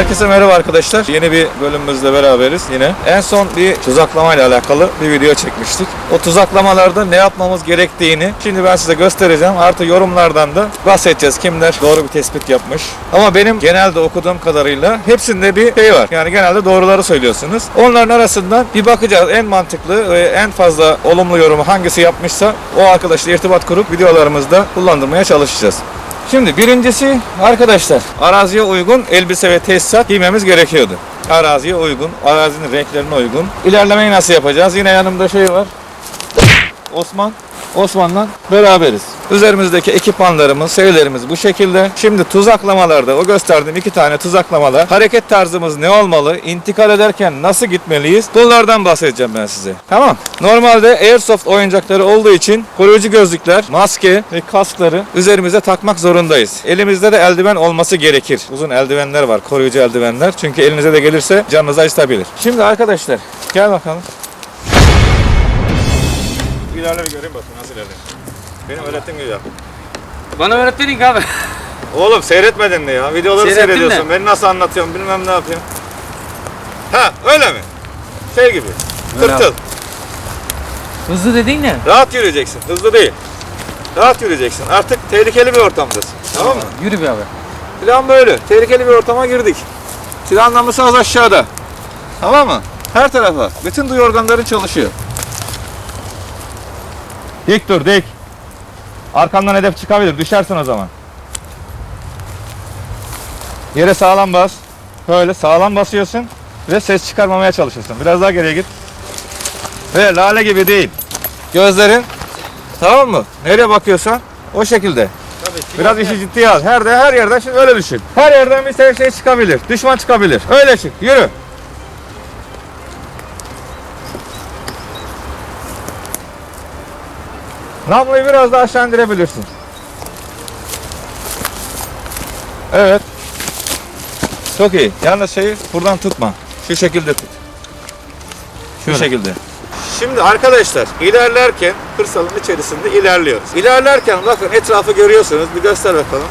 Herkese merhaba arkadaşlar. Yeni bir bölümümüzle beraberiz yine. En son bir tuzaklama ile alakalı bir video çekmiştik. O tuzaklamalarda ne yapmamız gerektiğini şimdi ben size göstereceğim. Artı yorumlardan da bahsedeceğiz. Kimler doğru bir tespit yapmış. Ama benim genelde okuduğum kadarıyla hepsinde bir şey var. Yani genelde doğruları söylüyorsunuz. Onların arasından bir bakacağız. En mantıklı ve en fazla olumlu yorumu hangisi yapmışsa o arkadaşla irtibat kurup videolarımızda kullandırmaya çalışacağız. Şimdi birincisi arkadaşlar araziye uygun elbise ve tesisat giymemiz gerekiyordu. Araziye uygun, arazinin renklerine uygun. İlerlemeyi nasıl yapacağız? Yine yanımda şey var. Osman. Osman'la beraberiz. Üzerimizdeki ekipmanlarımız, şeylerimiz bu şekilde. Şimdi tuzaklamalarda o gösterdiğim iki tane tuzaklamalar. Hareket tarzımız ne olmalı? İntikal ederken nasıl gitmeliyiz? Bunlardan bahsedeceğim ben size. Tamam. Normalde airsoft oyuncakları olduğu için koruyucu gözlükler, maske ve kaskları üzerimize takmak zorundayız. Elimizde de eldiven olması gerekir. Uzun eldivenler var, koruyucu eldivenler. Çünkü elinize de gelirse canınızı acıtabilir. Şimdi arkadaşlar gel bakalım. İlerle bir göreyim bakayım nasıl ilerliyor. Benim öğrettiğim gibi yap. Bana öğretmedin ki abi. Oğlum seyretmedin mi ya? Videoları Seyrettim seyrediyorsun. de. Beni nasıl anlatıyorsun bilmem ne yapıyorsun. Ha öyle mi? Şey gibi. Öyle Tırtıl. Hızlı dedin ne? Rahat yürüyeceksin. Hızlı değil. Rahat yürüyeceksin. Artık tehlikeli bir ortamdasın. Tamam mı? Yürü bir abi. Plan böyle. Tehlikeli bir ortama girdik. Silah namlusu az aşağıda. Tamam mı? Her tarafa. Bütün duyu organların çalışıyor. Dik dur dik. Arkandan hedef çıkabilir. Düşersin o zaman. Yere sağlam bas. Böyle sağlam basıyorsun ve ses çıkarmamaya çalışıyorsun. Biraz daha geriye git. Ve lale gibi değil. Gözlerin tamam mı? Nereye bakıyorsan o şekilde. Biraz işi ciddiye al. Her de her yerden şimdi öyle düşün. Her yerden bir şey, şey çıkabilir. Düşman çıkabilir. Öyle çık. Yürü. Namluyu biraz daha aşağı indirebilirsin. Evet. Çok iyi. Yalnız şeyi buradan tutma. Şu şekilde tut. Şu şekilde. Şimdi arkadaşlar ilerlerken kırsalın içerisinde ilerliyoruz. İlerlerken bakın etrafı görüyorsunuz. Bir göster bakalım.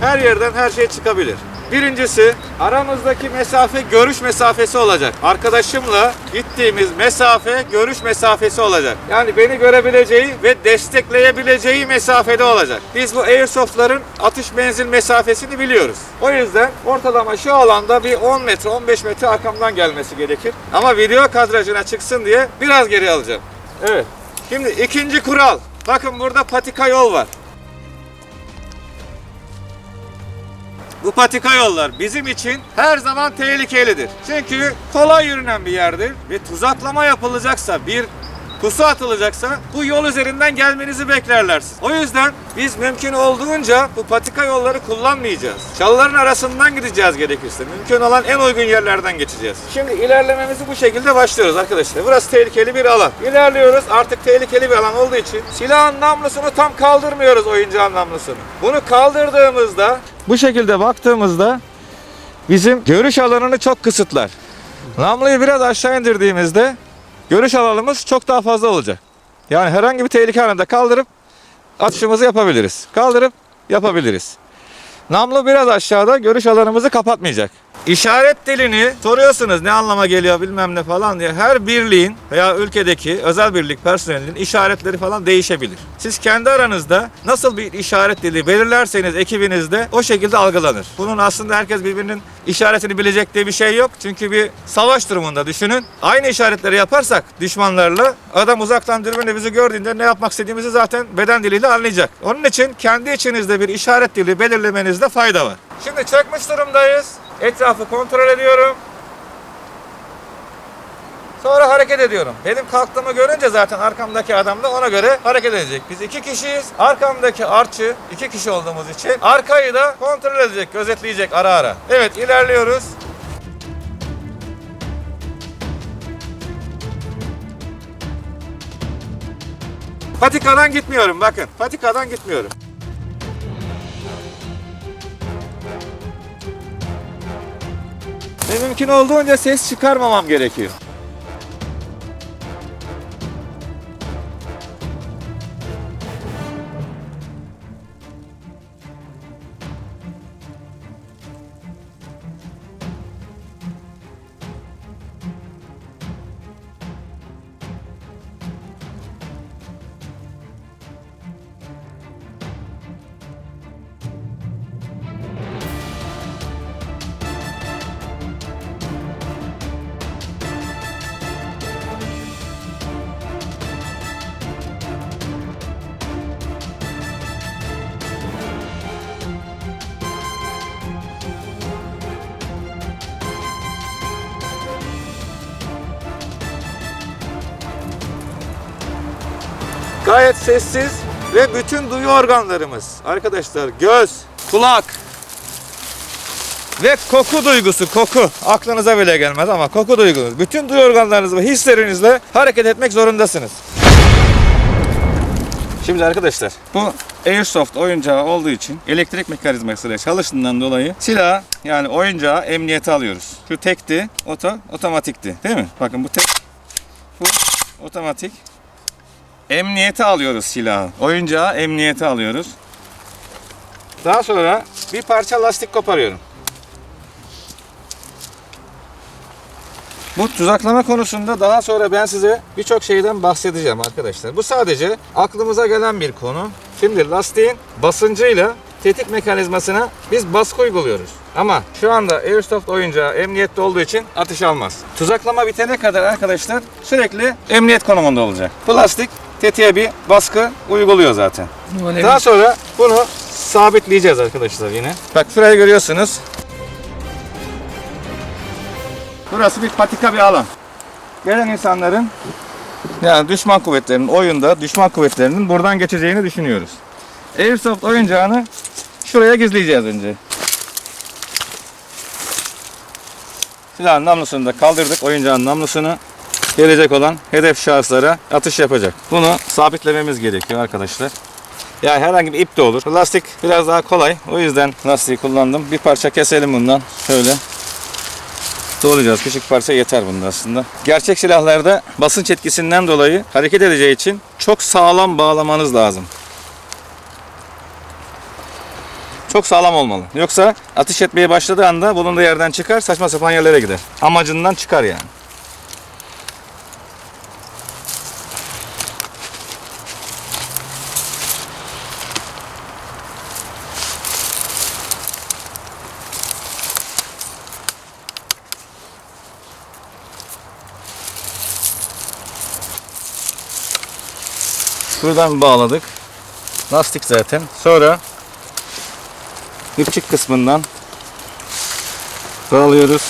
Her yerden her şey çıkabilir. Birincisi aramızdaki mesafe görüş mesafesi olacak. Arkadaşımla gittiğimiz mesafe görüş mesafesi olacak. Yani beni görebileceği ve destekleyebileceği mesafede olacak. Biz bu airsoftların atış menzil mesafesini biliyoruz. O yüzden ortalama şu alanda bir 10 metre 15 metre arkamdan gelmesi gerekir. Ama video kadrajına çıksın diye biraz geri alacağım. Evet. Şimdi ikinci kural. Bakın burada patika yol var. Bu patika yollar bizim için her zaman tehlikelidir. Çünkü kolay yürünen bir yerdir ve tuzaklama yapılacaksa, bir pusu atılacaksa bu yol üzerinden gelmenizi beklerler. O yüzden biz mümkün olduğunca bu patika yolları kullanmayacağız. Çalıların arasından gideceğiz gerekirse. Mümkün olan en uygun yerlerden geçeceğiz. Şimdi ilerlememizi bu şekilde başlıyoruz arkadaşlar. Burası tehlikeli bir alan. İlerliyoruz. Artık tehlikeli bir alan olduğu için silahın namlusunu tam kaldırmıyoruz oyuncağın namlusunu. Bunu kaldırdığımızda bu şekilde baktığımızda bizim görüş alanını çok kısıtlar. Namluyu biraz aşağı indirdiğimizde görüş alanımız çok daha fazla olacak. Yani herhangi bir tehlike anında kaldırıp atışımızı yapabiliriz. Kaldırıp yapabiliriz. Namlu biraz aşağıda görüş alanımızı kapatmayacak. İşaret dilini soruyorsunuz ne anlama geliyor bilmem ne falan diye. Her birliğin veya ülkedeki özel birlik personelinin işaretleri falan değişebilir. Siz kendi aranızda nasıl bir işaret dili belirlerseniz ekibinizde o şekilde algılanır. Bunun aslında herkes birbirinin işaretini bilecek diye bir şey yok. Çünkü bir savaş durumunda düşünün. Aynı işaretleri yaparsak düşmanlarla adam uzaktan dürbünle bizi gördüğünde ne yapmak istediğimizi zaten beden diliyle anlayacak. Onun için kendi içinizde bir işaret dili belirlemenizde fayda var. Şimdi çökmüş durumdayız. Etrafı kontrol ediyorum. Sonra hareket ediyorum. Benim kalktığımı görünce zaten arkamdaki adam da ona göre hareket edecek. Biz iki kişiyiz. Arkamdaki artçı iki kişi olduğumuz için arkayı da kontrol edecek, gözetleyecek ara ara. Evet ilerliyoruz. Patikadan gitmiyorum bakın. Patikadan gitmiyorum. Ve mümkün olduğunca ses çıkarmamam gerekiyor. Gayet sessiz ve bütün duyu organlarımız arkadaşlar göz, kulak ve koku duygusu, koku aklınıza bile gelmez ama koku duygunuz. Bütün duyu organlarınız ve hislerinizle hareket etmek zorundasınız. Şimdi arkadaşlar bu Airsoft oyuncağı olduğu için elektrik mekanizmasıyla çalıştığından dolayı silah yani oyuncağı emniyete alıyoruz. Şu tekti, oto, otomatikti değil mi? Bakın bu tek, bu otomatik. Emniyete alıyoruz silahı. Oyuncağı emniyete alıyoruz. Daha sonra bir parça lastik koparıyorum. Bu tuzaklama konusunda daha sonra ben size birçok şeyden bahsedeceğim arkadaşlar. Bu sadece aklımıza gelen bir konu. Şimdi lastiğin basıncıyla tetik mekanizmasına biz baskı uyguluyoruz. Ama şu anda Airsoft oyuncağı emniyette olduğu için atış almaz. Tuzaklama bitene kadar arkadaşlar sürekli emniyet konumunda olacak. Bu lastik tetiğe bir baskı uyguluyor zaten. Daha sonra bunu sabitleyeceğiz arkadaşlar yine. Bak şurayı görüyorsunuz. Burası bir patika bir alan. Gelen insanların yani düşman kuvvetlerinin oyunda düşman kuvvetlerinin buradan geçeceğini düşünüyoruz. Airsoft oyuncağını şuraya gizleyeceğiz önce. Silahın namlusunu da kaldırdık. Oyuncağın namlusunu gelecek olan hedef şahıslara atış yapacak. Bunu sabitlememiz gerekiyor arkadaşlar. Ya herhangi bir ip de olur. Lastik biraz daha kolay. O yüzden lastiği kullandım. Bir parça keselim bundan. Şöyle. Doğrayacağız. Küçük parça yeter bunda aslında. Gerçek silahlarda basınç etkisinden dolayı hareket edeceği için çok sağlam bağlamanız lazım. Çok sağlam olmalı. Yoksa atış etmeye başladığı anda bulunduğu yerden çıkar, saçma sapan yerlere gider. Amacından çıkar yani. Buradan bağladık. Lastik zaten. Sonra ipçik kısmından bağlıyoruz.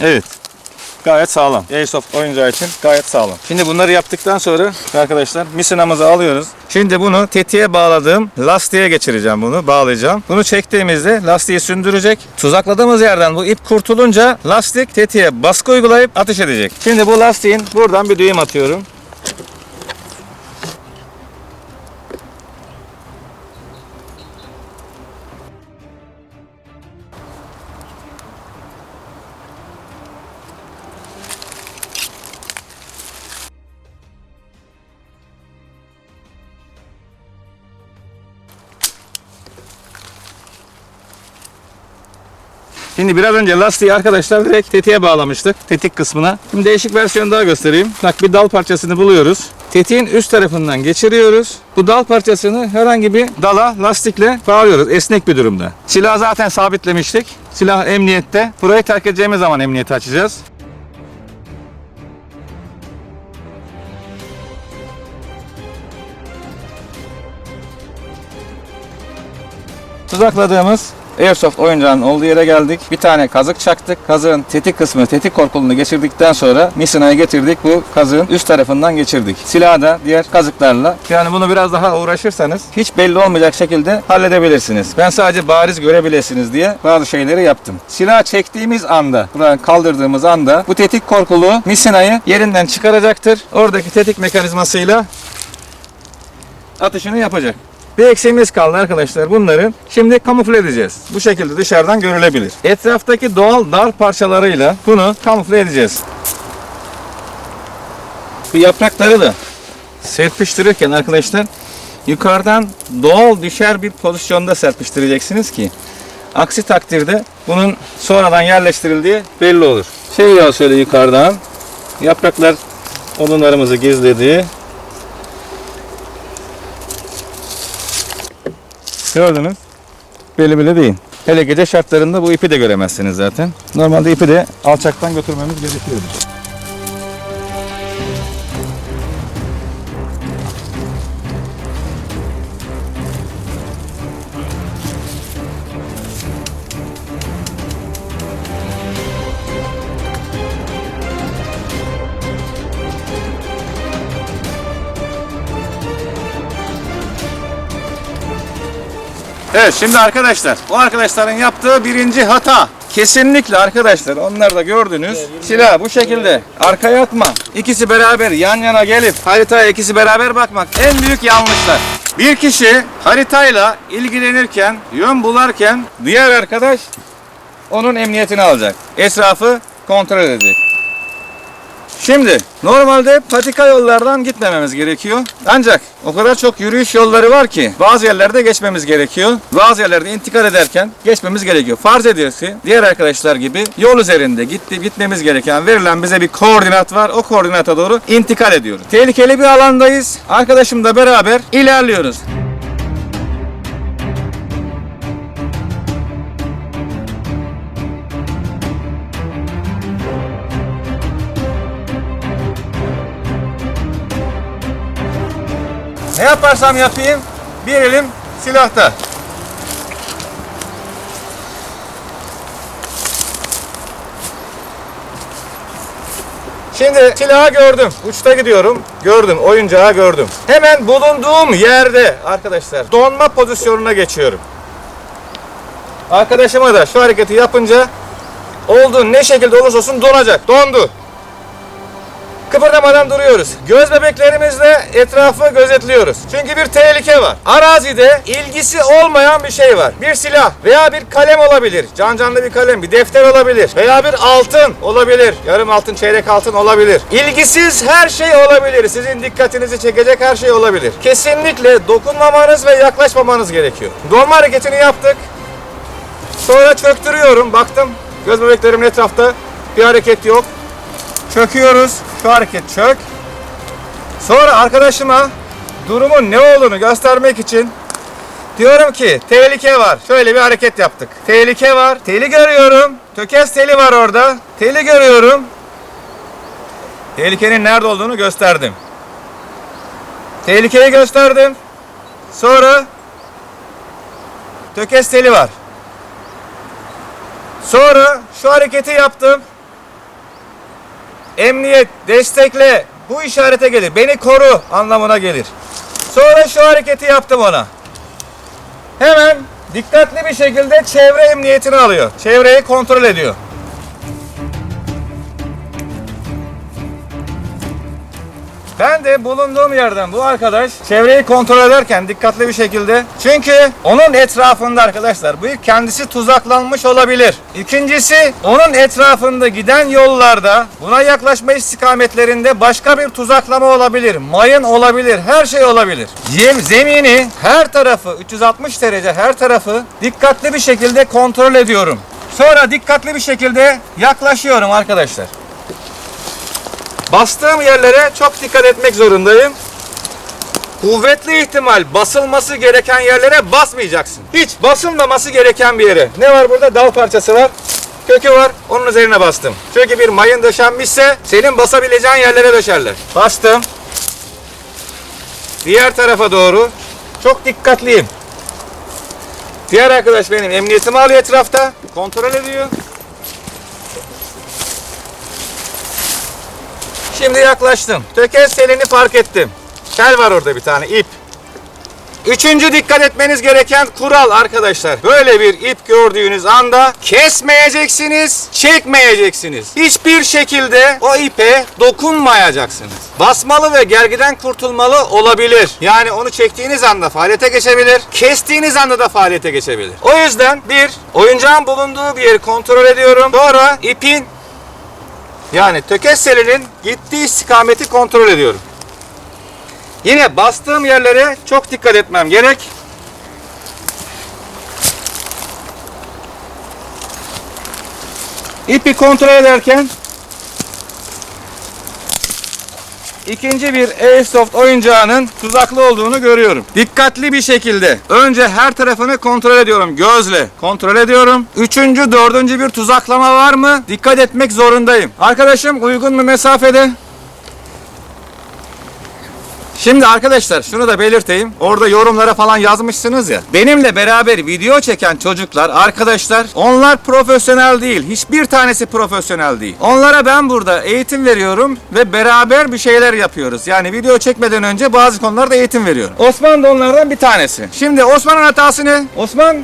Evet. Gayet sağlam. Airsoft oyuncağı için gayet sağlam. Şimdi bunları yaptıktan sonra arkadaşlar misinamızı alıyoruz. Şimdi bunu tetiğe bağladığım lastiğe geçireceğim bunu. Bağlayacağım. Bunu çektiğimizde lastiği sündürecek. Tuzakladığımız yerden bu ip kurtulunca lastik tetiğe baskı uygulayıp ateş edecek. Şimdi bu lastiğin buradan bir düğüm atıyorum. Şimdi biraz önce lastiği arkadaşlar direkt tetiğe bağlamıştık. Tetik kısmına. Şimdi değişik versiyon daha göstereyim. Bak bir dal parçasını buluyoruz. Tetiğin üst tarafından geçiriyoruz. Bu dal parçasını herhangi bir dala lastikle bağlıyoruz. Esnek bir durumda. Silahı zaten sabitlemiştik. Silah emniyette. Burayı terk edeceğimiz zaman emniyeti açacağız. Tuzakladığımız Airsoft oyuncağının olduğu yere geldik. Bir tane kazık çaktık. Kazığın tetik kısmı, tetik korkulunu geçirdikten sonra misinayı getirdik. Bu kazığın üst tarafından geçirdik. Silahı da diğer kazıklarla. Yani bunu biraz daha uğraşırsanız hiç belli olmayacak şekilde halledebilirsiniz. Ben sadece bariz görebilirsiniz diye bazı şeyleri yaptım. Silah çektiğimiz anda, buradan kaldırdığımız anda bu tetik korkulu misinayı yerinden çıkaracaktır. Oradaki tetik mekanizmasıyla atışını yapacak. Bir eksiğimiz kaldı arkadaşlar. Bunları şimdi kamufle edeceğiz. Bu şekilde dışarıdan görülebilir. Etraftaki doğal dar parçalarıyla bunu kamufle edeceğiz. Bu yaprakları da serpiştirirken arkadaşlar yukarıdan doğal düşer bir pozisyonda serpiştireceksiniz ki aksi takdirde bunun sonradan yerleştirildiği belli olur. Şey ya şöyle yukarıdan yapraklar odunlarımızı gizledi. Gördünüz. Belli bile değil. Hele gece şartlarında bu ipi de göremezsiniz zaten. Normalde ipi de alçaktan götürmemiz gerekiyordu. Evet şimdi arkadaşlar bu arkadaşların yaptığı birinci hata. Kesinlikle arkadaşlar onlar da gördünüz. Silah bu şekilde arkaya atma. İkisi beraber yan yana gelip haritaya ikisi beraber bakmak en büyük yanlışlar. Bir kişi haritayla ilgilenirken, yön bularken diğer arkadaş onun emniyetini alacak. Etrafı kontrol edecek. Şimdi normalde patika yollardan gitmememiz gerekiyor. Ancak o kadar çok yürüyüş yolları var ki bazı yerlerde geçmemiz gerekiyor. Bazı yerlerde intikal ederken geçmemiz gerekiyor. Farz ediyoruz ki diğer arkadaşlar gibi yol üzerinde gitti gitmemiz gereken verilen bize bir koordinat var. O koordinata doğru intikal ediyoruz. Tehlikeli bir alandayız. Arkadaşımla beraber ilerliyoruz. Yaparsam yapayım bir elim silahta. Şimdi silahı gördüm. Uçta gidiyorum. Gördüm. Oyuncağı gördüm. Hemen bulunduğum yerde arkadaşlar donma pozisyonuna geçiyorum. Arkadaşıma da şu hareketi yapınca olduğu ne şekilde olursa olsun donacak. Dondu. Kıpırdamadan duruyoruz. Göz bebeklerimizle etrafı gözetliyoruz. Çünkü bir tehlike var. Arazide ilgisi olmayan bir şey var. Bir silah veya bir kalem olabilir. Can canlı bir kalem, bir defter olabilir. Veya bir altın olabilir. Yarım altın, çeyrek altın olabilir. İlgisiz her şey olabilir. Sizin dikkatinizi çekecek her şey olabilir. Kesinlikle dokunmamanız ve yaklaşmamanız gerekiyor. Dolma hareketini yaptık. Sonra çöktürüyorum. Baktım göz bebeklerimin etrafta bir hareket yok. Çöküyoruz. Şu hareket çök. Sonra arkadaşıma durumun ne olduğunu göstermek için diyorum ki tehlike var. Şöyle bir hareket yaptık. Tehlike var. Teli görüyorum. Tökez teli var orada. Teli görüyorum. Tehlikenin nerede olduğunu gösterdim. Tehlikeyi gösterdim. Sonra tökez teli var. Sonra şu hareketi yaptım. Emniyet, destekle bu işarete gelir. Beni koru anlamına gelir. Sonra şu hareketi yaptım ona. Hemen dikkatli bir şekilde çevre emniyetini alıyor. Çevreyi kontrol ediyor. Ben de bulunduğum yerden bu arkadaş çevreyi kontrol ederken dikkatli bir şekilde çünkü onun etrafında arkadaşlar bu kendisi tuzaklanmış olabilir. İkincisi onun etrafında giden yollarda buna yaklaşma istikametlerinde başka bir tuzaklama olabilir. Mayın olabilir. Her şey olabilir. Yem, zemini her tarafı 360 derece her tarafı dikkatli bir şekilde kontrol ediyorum. Sonra dikkatli bir şekilde yaklaşıyorum arkadaşlar. Bastığım yerlere çok dikkat etmek zorundayım. Kuvvetli ihtimal basılması gereken yerlere basmayacaksın. Hiç basılmaması gereken bir yere. Ne var burada? Dal parçası var. Kökü var. Onun üzerine bastım. Çünkü bir mayın döşenmişse senin basabileceğin yerlere döşerler. Bastım. Diğer tarafa doğru. Çok dikkatliyim. Diğer arkadaş benim emniyetimi alıyor etrafta. Kontrol ediyor. Şimdi yaklaştım. Tökez telini fark ettim. Tel var orada bir tane ip. Üçüncü dikkat etmeniz gereken kural arkadaşlar. Böyle bir ip gördüğünüz anda kesmeyeceksiniz, çekmeyeceksiniz. Hiçbir şekilde o ipe dokunmayacaksınız. Basmalı ve gergiden kurtulmalı olabilir. Yani onu çektiğiniz anda faaliyete geçebilir. Kestiğiniz anda da faaliyete geçebilir. O yüzden bir, oyuncağın bulunduğu bir yeri kontrol ediyorum. Sonra ipin yani tökez selinin gittiği istikameti kontrol ediyorum. Yine bastığım yerlere çok dikkat etmem gerek. İpi kontrol ederken ikinci bir Airsoft oyuncağının tuzaklı olduğunu görüyorum. Dikkatli bir şekilde önce her tarafını kontrol ediyorum gözle. Kontrol ediyorum. Üçüncü, dördüncü bir tuzaklama var mı? Dikkat etmek zorundayım. Arkadaşım uygun mu mesafede? Şimdi arkadaşlar şunu da belirteyim. Orada yorumlara falan yazmışsınız ya. Benimle beraber video çeken çocuklar, arkadaşlar onlar profesyonel değil. Hiçbir tanesi profesyonel değil. Onlara ben burada eğitim veriyorum ve beraber bir şeyler yapıyoruz. Yani video çekmeden önce bazı konularda eğitim veriyorum. Osman da onlardan bir tanesi. Şimdi Osman'ın hatası ne? Osman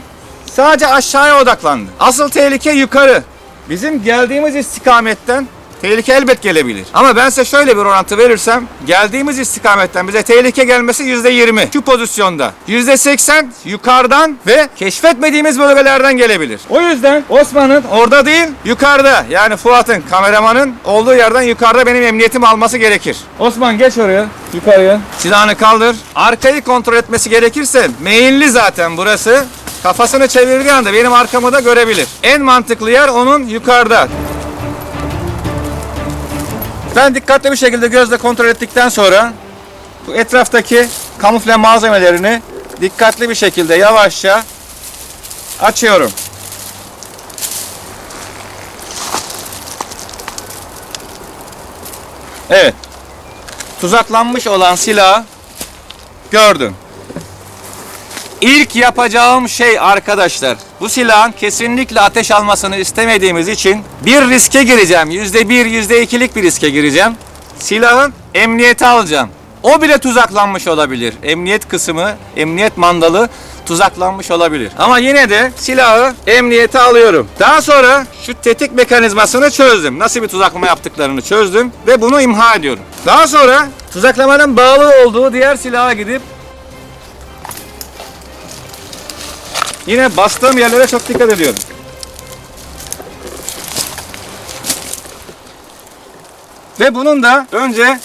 sadece aşağıya odaklandı. Asıl tehlike yukarı. Bizim geldiğimiz istikametten Tehlike elbet gelebilir. Ama ben size şöyle bir orantı verirsem geldiğimiz istikametten bize tehlike gelmesi %20 şu pozisyonda. %80 yukarıdan ve keşfetmediğimiz bölgelerden gelebilir. O yüzden Osman'ın orada değil yukarıda yani Fuat'ın kameramanın olduğu yerden yukarıda benim emniyetim alması gerekir. Osman geç oraya yukarıya. Silahını kaldır. Arkayı kontrol etmesi gerekirse meyilli zaten burası. Kafasını çevirdiği anda benim arkamı da görebilir. En mantıklı yer onun yukarıda. Ben dikkatli bir şekilde gözle kontrol ettikten sonra bu etraftaki kamufle malzemelerini dikkatli bir şekilde yavaşça açıyorum. Evet. Tuzaklanmış olan silahı gördüm. İlk yapacağım şey arkadaşlar bu silahın kesinlikle ateş almasını istemediğimiz için bir riske gireceğim. Yüzde bir, yüzde ikilik bir riske gireceğim. Silahın emniyete alacağım. O bile tuzaklanmış olabilir. Emniyet kısmı, emniyet mandalı tuzaklanmış olabilir. Ama yine de silahı emniyete alıyorum. Daha sonra şu tetik mekanizmasını çözdüm. Nasıl bir tuzaklama yaptıklarını çözdüm ve bunu imha ediyorum. Daha sonra tuzaklamanın bağlı olduğu diğer silaha gidip Yine bastığım yerlere çok dikkat ediyorum. Ve bunun da önce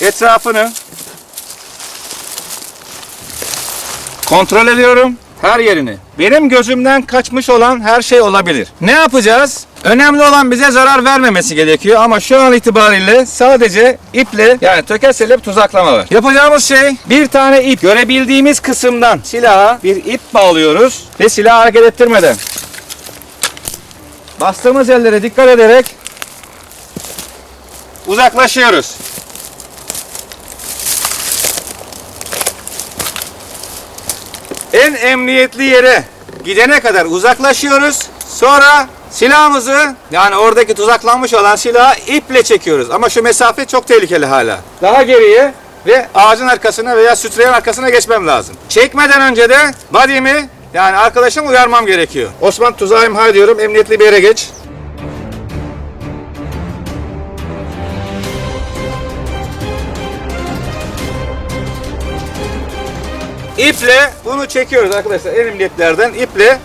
etrafını kontrol ediyorum. Her yerini. Benim gözümden kaçmış olan her şey olabilir. Ne yapacağız? Önemli olan bize zarar vermemesi gerekiyor ama şu an itibariyle sadece iple yani tökezleyip tuzaklama var. Yapacağımız şey bir tane ip görebildiğimiz kısımdan silaha bir ip bağlıyoruz ve silahı hareket ettirmeden bastığımız yerlere dikkat ederek uzaklaşıyoruz. En emniyetli yere gidene kadar uzaklaşıyoruz. Sonra silahımızı yani oradaki tuzaklanmış olan silahı iple çekiyoruz. Ama şu mesafe çok tehlikeli hala. Daha geriye ve ağacın arkasına veya sütreyen arkasına geçmem lazım. Çekmeden önce de body'mi yani arkadaşımı uyarmam gerekiyor. Osman tuzağı imha ediyorum. Emniyetli bir yere geç. İple bunu çekiyoruz arkadaşlar. En emniyetlerden iple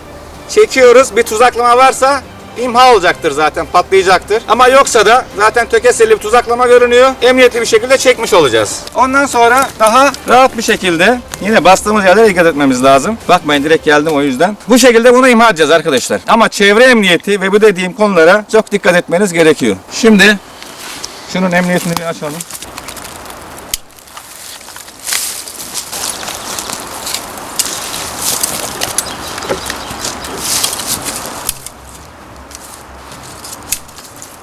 çekiyoruz. Bir tuzaklama varsa imha olacaktır zaten patlayacaktır. Ama yoksa da zaten tökeselli bir tuzaklama görünüyor. Emniyetli bir şekilde çekmiş olacağız. Ondan sonra daha rahat bir şekilde yine bastığımız yerlere dikkat etmemiz lazım. Bakmayın direkt geldim o yüzden. Bu şekilde bunu imha edeceğiz arkadaşlar. Ama çevre emniyeti ve bu dediğim konulara çok dikkat etmeniz gerekiyor. Şimdi şunun emniyetini bir açalım.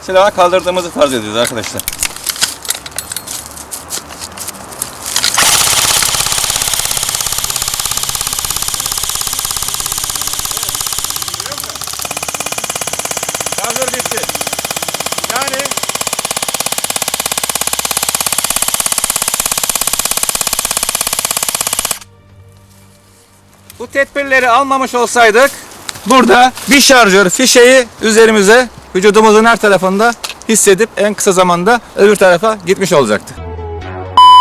Silahı kaldırdığımızı farz ediyoruz arkadaşlar. Şarjör bitti. Yani bu tedbirleri almamış olsaydık burada bir şarjör fişeği üzerimize vücudumuzun her tarafında hissedip en kısa zamanda öbür tarafa gitmiş olacaktı.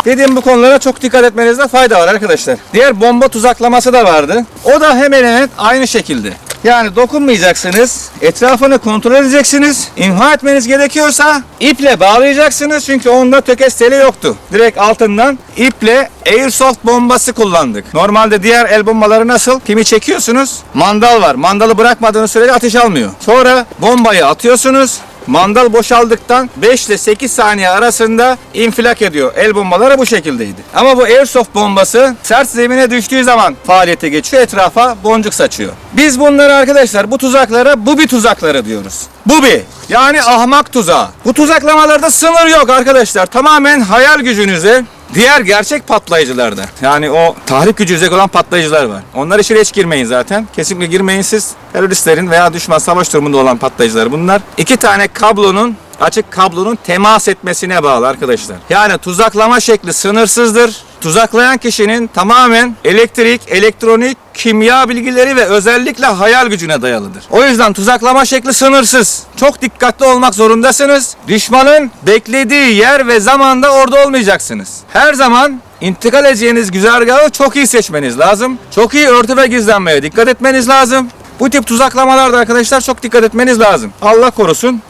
Dediğim bu konulara çok dikkat etmenizde fayda var arkadaşlar. Diğer bomba tuzaklaması da vardı. O da hemen hemen aynı şekilde. Yani dokunmayacaksınız, etrafını kontrol edeceksiniz. İmha etmeniz gerekiyorsa iple bağlayacaksınız çünkü onda tökez teli yoktu. Direkt altından iple airsoft bombası kullandık. Normalde diğer el bombaları nasıl? Pimi çekiyorsunuz, mandal var. Mandalı bırakmadığınız sürece ateş almıyor. Sonra bombayı atıyorsunuz, Mandal boşaldıktan 5 ile 8 saniye arasında infilak ediyor. El bombaları bu şekildeydi. Ama bu airsoft bombası sert zemine düştüğü zaman faaliyete geçiyor. Etrafa boncuk saçıyor. Biz bunları arkadaşlar bu tuzaklara bu bir tuzakları diyoruz. Bu bir. Yani ahmak tuzağı. Bu tuzaklamalarda sınır yok arkadaşlar. Tamamen hayal gücünüze Diğer gerçek patlayıcılarda yani o tahrip gücü yüksek olan patlayıcılar var. Onlar içine hiç girmeyin zaten. Kesinlikle girmeyin siz. Teröristlerin veya düşman savaş durumunda olan patlayıcılar bunlar. İki tane kablonun açık kablonun temas etmesine bağlı arkadaşlar. Yani tuzaklama şekli sınırsızdır. Tuzaklayan kişinin tamamen elektrik, elektronik, kimya bilgileri ve özellikle hayal gücüne dayalıdır. O yüzden tuzaklama şekli sınırsız. Çok dikkatli olmak zorundasınız. Düşmanın beklediği yer ve zamanda orada olmayacaksınız. Her zaman intikal edeceğiniz güzergahı çok iyi seçmeniz lazım. Çok iyi örtü ve gizlenmeye dikkat etmeniz lazım. Bu tip tuzaklamalarda arkadaşlar çok dikkat etmeniz lazım. Allah korusun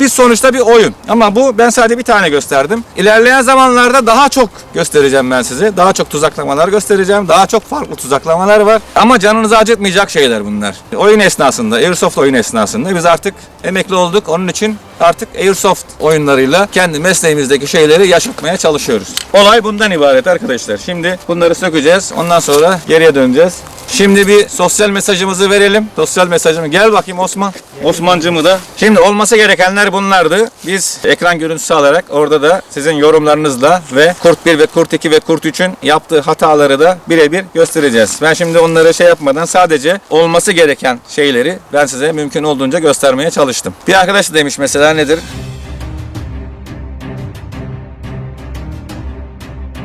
biz sonuçta bir oyun. Ama bu ben sadece bir tane gösterdim. İlerleyen zamanlarda daha çok göstereceğim ben size. Daha çok tuzaklamalar göstereceğim. Daha çok farklı tuzaklamalar var. Ama canınızı acıtmayacak şeyler bunlar. Oyun esnasında, Airsoft oyun esnasında biz artık emekli olduk. Onun için artık Airsoft oyunlarıyla kendi mesleğimizdeki şeyleri yaşatmaya çalışıyoruz. Olay bundan ibaret arkadaşlar. Şimdi bunları sökeceğiz. Ondan sonra geriye döneceğiz. Şimdi bir sosyal mesajımızı verelim. Sosyal mesajımı gel bakayım Osman. Osmancımı da. Şimdi olması gerekenler bunlardı. Biz ekran görüntüsü alarak orada da sizin yorumlarınızla ve Kurt 1 ve Kurt 2 ve Kurt 3'ün yaptığı hataları da birebir göstereceğiz. Ben şimdi onları şey yapmadan sadece olması gereken şeyleri ben size mümkün olduğunca göstermeye çalıştım. Bir arkadaş demiş mesela nedir?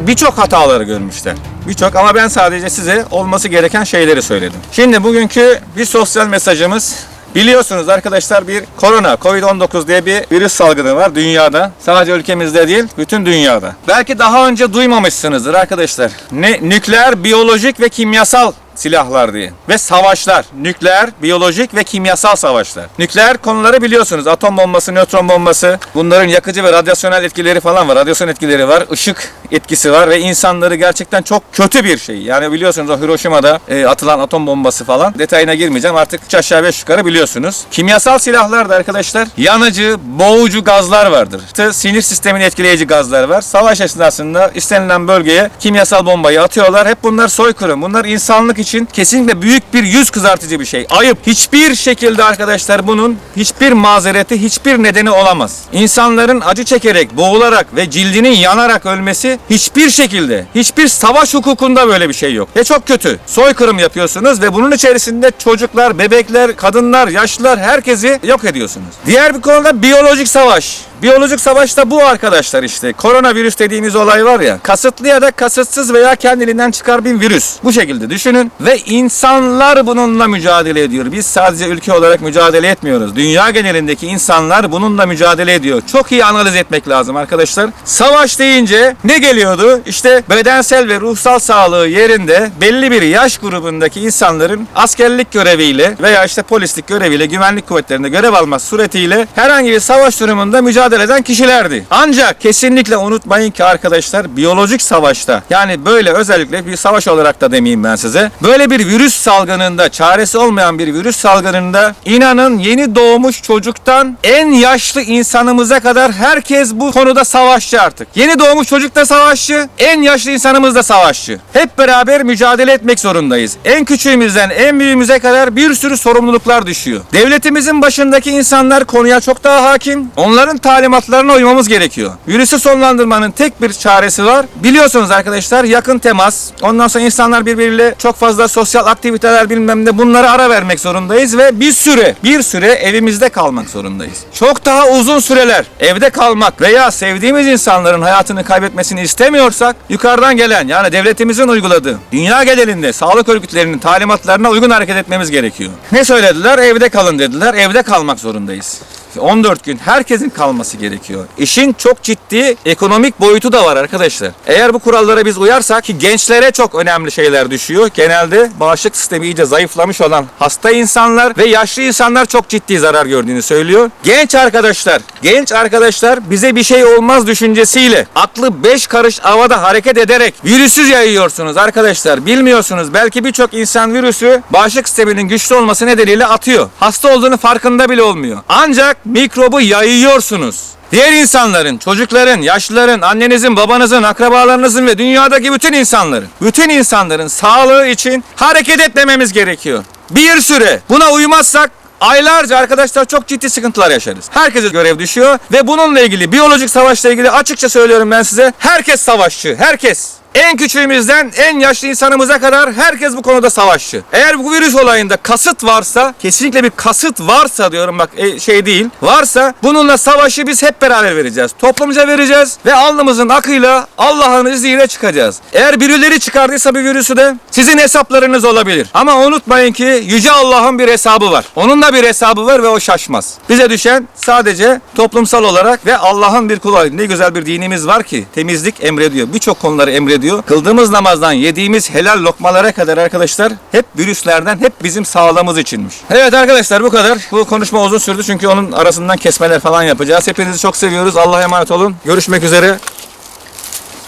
birçok hataları görmüşler. Birçok ama ben sadece size olması gereken şeyleri söyledim. Şimdi bugünkü bir sosyal mesajımız Biliyorsunuz arkadaşlar bir korona, Covid-19 diye bir virüs salgını var dünyada. Sadece ülkemizde değil, bütün dünyada. Belki daha önce duymamışsınızdır arkadaşlar. Ne nükleer, biyolojik ve kimyasal silahlar diye. Ve savaşlar. Nükleer, biyolojik ve kimyasal savaşlar. Nükleer konuları biliyorsunuz. Atom bombası, nötron bombası. Bunların yakıcı ve radyasyonel etkileri falan var. Radyasyon etkileri var. ışık etkisi var ve insanları gerçekten çok kötü bir şey. Yani biliyorsunuz o Hiroşima'da e, atılan atom bombası falan. Detayına girmeyeceğim. Artık 3 aşağı 5 yukarı biliyorsunuz. Kimyasal silahlar da arkadaşlar yanıcı, boğucu gazlar vardır. İşte sinir sistemini etkileyici gazlar var. Savaş esnasında istenilen bölgeye kimyasal bombayı atıyorlar. Hep bunlar soykırım. Bunlar insanlık için kesinlikle büyük bir yüz kızartıcı bir şey. Ayıp. Hiçbir şekilde arkadaşlar bunun hiçbir mazereti, hiçbir nedeni olamaz. İnsanların acı çekerek, boğularak ve cildinin yanarak ölmesi hiçbir şekilde, hiçbir savaş hukukunda böyle bir şey yok. Ve çok kötü. Soykırım yapıyorsunuz ve bunun içerisinde çocuklar, bebekler, kadınlar, yaşlılar herkesi yok ediyorsunuz. Diğer bir konuda biyolojik savaş. Biyolojik savaşta bu arkadaşlar işte. Koronavirüs dediğimiz olay var ya. Kasıtlı ya da kasıtsız veya kendiliğinden çıkar bir virüs. Bu şekilde düşünün. Ve insanlar bununla mücadele ediyor. Biz sadece ülke olarak mücadele etmiyoruz. Dünya genelindeki insanlar bununla mücadele ediyor. Çok iyi analiz etmek lazım arkadaşlar. Savaş deyince ne geliyordu? İşte bedensel ve ruhsal sağlığı yerinde belli bir yaş grubundaki insanların askerlik göreviyle veya işte polislik göreviyle güvenlik kuvvetlerinde görev alması suretiyle herhangi bir savaş durumunda mücadele eden kişilerdi. Ancak kesinlikle unutmayın ki arkadaşlar biyolojik savaşta yani böyle özellikle bir savaş olarak da demeyeyim ben size. Böyle bir virüs salgınında çaresi olmayan bir virüs salgınında inanın yeni doğmuş çocuktan en yaşlı insanımıza kadar herkes bu konuda savaşçı artık. Yeni doğmuş çocuk da savaşçı, en yaşlı insanımız da savaşçı. Hep beraber mücadele etmek zorundayız. En küçüğümüzden en büyüğümüze kadar bir sürü sorumluluklar düşüyor. Devletimizin başındaki insanlar konuya çok daha hakim. Onların talimatlarına uymamız gerekiyor. Virüsü sonlandırmanın tek bir çaresi var. Biliyorsunuz arkadaşlar yakın temas. Ondan sonra insanlar birbiriyle çok fazla sosyal aktiviteler bilmem ne bunlara ara vermek zorundayız ve bir süre bir süre evimizde kalmak zorundayız. Çok daha uzun süreler evde kalmak veya sevdiğimiz insanların hayatını kaybetmesini istemiyorsak yukarıdan gelen yani devletimizin uyguladığı dünya genelinde sağlık örgütlerinin talimatlarına uygun hareket etmemiz gerekiyor. Ne söylediler? Evde kalın dediler. Evde kalmak zorundayız. 14 gün herkesin kalması gerekiyor. İşin çok ciddi ekonomik boyutu da var arkadaşlar. Eğer bu kurallara biz uyarsak ki gençlere çok önemli şeyler düşüyor. Genelde bağışıklık sistemi iyice zayıflamış olan hasta insanlar ve yaşlı insanlar çok ciddi zarar gördüğünü söylüyor. Genç arkadaşlar, genç arkadaşlar bize bir şey olmaz düşüncesiyle aklı 5 karış havada hareket ederek virüsü yayıyorsunuz arkadaşlar. Bilmiyorsunuz belki birçok insan virüsü bağışıklık sisteminin güçlü olması nedeniyle atıyor. Hasta olduğunu farkında bile olmuyor. Ancak mikrobu yayıyorsunuz. Diğer insanların, çocukların, yaşlıların, annenizin, babanızın, akrabalarınızın ve dünyadaki bütün insanların, bütün insanların sağlığı için hareket etmememiz gerekiyor. Bir süre buna uymazsak aylarca arkadaşlar çok ciddi sıkıntılar yaşarız. Herkese görev düşüyor ve bununla ilgili biyolojik savaşla ilgili açıkça söylüyorum ben size. Herkes savaşçı. Herkes. En küçüğümüzden en yaşlı insanımıza kadar herkes bu konuda savaşçı. Eğer bu virüs olayında kasıt varsa, kesinlikle bir kasıt varsa diyorum bak e, şey değil, varsa bununla savaşı biz hep beraber vereceğiz. Toplumca vereceğiz ve alnımızın akıyla Allah'ın izniyle çıkacağız. Eğer birileri çıkardıysa bir virüsü de sizin hesaplarınız olabilir. Ama unutmayın ki Yüce Allah'ın bir hesabı var. Onun da bir hesabı var ve o şaşmaz. Bize düşen sadece toplumsal olarak ve Allah'ın bir kulu. Ne güzel bir dinimiz var ki temizlik emrediyor. Birçok konuları emrediyor. Kıldığımız namazdan yediğimiz helal lokmalara kadar arkadaşlar hep virüslerden hep bizim sağlığımız içinmiş. Evet arkadaşlar bu kadar. Bu konuşma uzun sürdü çünkü onun arasından kesmeler falan yapacağız. Hepinizi çok seviyoruz. Allah'a emanet olun. Görüşmek üzere.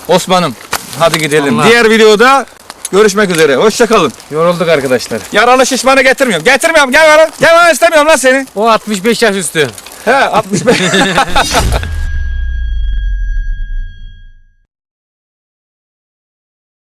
Osman'ım hadi gidelim. Allah. Diğer videoda görüşmek üzere. Hoşçakalın. Yorulduk arkadaşlar. Yaralı şişmanı getirmiyorum. Getirmiyorum. Gel bana. Gel bana istemiyorum lan seni. O 65 yaş üstü. He 65.